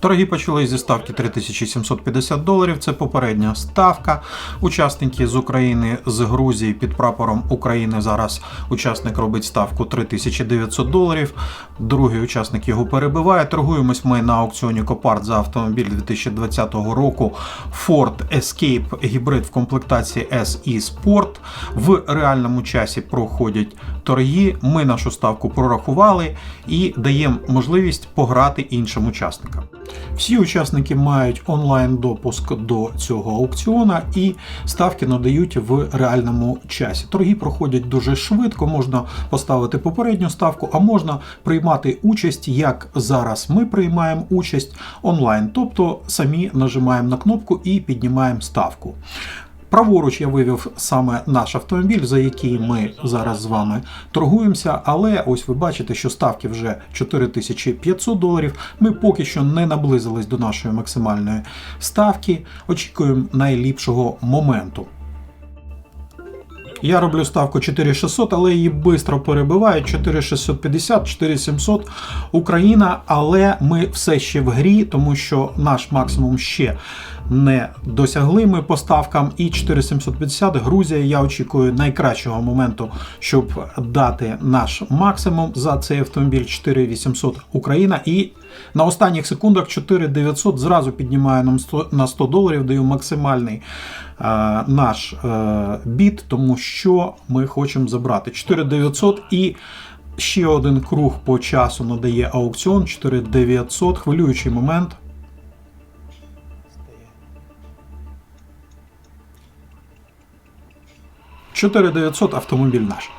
Торги почались зі ставки 3750 доларів. Це попередня ставка. Учасники з України, з Грузії під прапором України зараз учасник робить ставку 3900 доларів. Другий учасник його перебиває. Торгуємось ми на аукціоні Копарт за автомобіль 2020 року Ford Escape гібрид в комплектації SE Sport. В реальному часі проходять торги. Ми нашу ставку прорахували і даємо можливість пограти іншим учасникам. Всі учасники мають онлайн допуск до цього аукціона і ставки надають в реальному часі. Торги проходять дуже швидко, можна поставити попередню ставку, а можна приймати участь, як зараз ми приймаємо участь онлайн, тобто самі нажимаємо на кнопку і піднімаємо ставку. Праворуч я вивів саме наш автомобіль, за який ми зараз з вами торгуємося. Але ось ви бачите, що ставки вже 4500 доларів. Ми поки що не наблизились до нашої максимальної ставки. Очікуємо найліпшого моменту. Я роблю ставку 4600, але її швидко перебивають. 4650, 4700 Україна, але ми все ще в грі, тому що наш максимум ще не досягли ми по ставкам. І 4750 Грузія. Я очікую найкращого моменту, щоб дати наш максимум за цей автомобіль 4800 Україна. І на останніх секундах 4900 зразу піднімаю нам на 100 доларів, даю максимальний наш бід, біт, тому що ми хочемо забрати 4900 і. Ще один круг по часу надає аукціон 4900. Хвилюючий момент. 4900 автомобіль наш.